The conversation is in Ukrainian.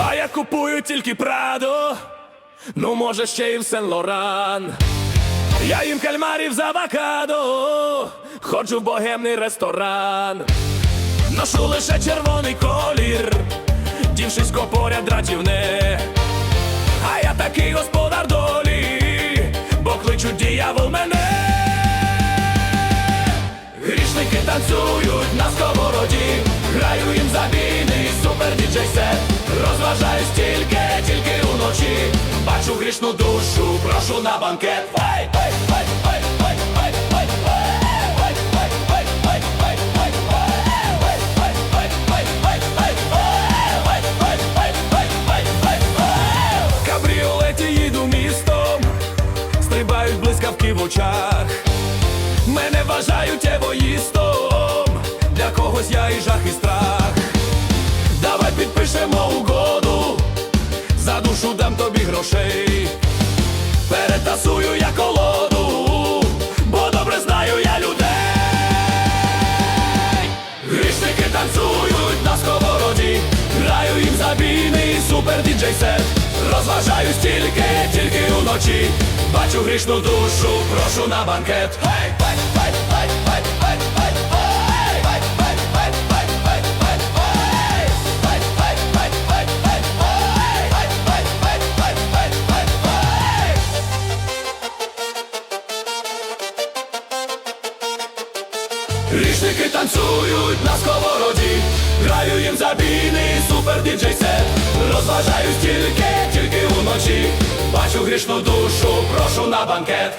А я купую тільки Прадо, ну може ще і в Сен Лоран. Я їм кальмарів з авокадо, ходжу в богемний ресторан. Ношу лише червоний колір, дівшисько поряд дратівне. А я такий господар долі, бо кличуть діявол мене. Грішники танцюють на сковороді, граю їм забійний супер діджей сет. Розважаюсь тільки, тільки уночі. Бачу грішну душу, прошу на банкет. Фай, очах. Мене вважають егоїстом, для когось я і жах, і страх. Давай підпишемо угоду, за душу дам тобі грошей. Перетасую Бачу грішну душу, прошу на банкет. Гей! Танцюють на сковороді, граю їм забійний супер діджей сет розважають грішну душу, прошу на банкет.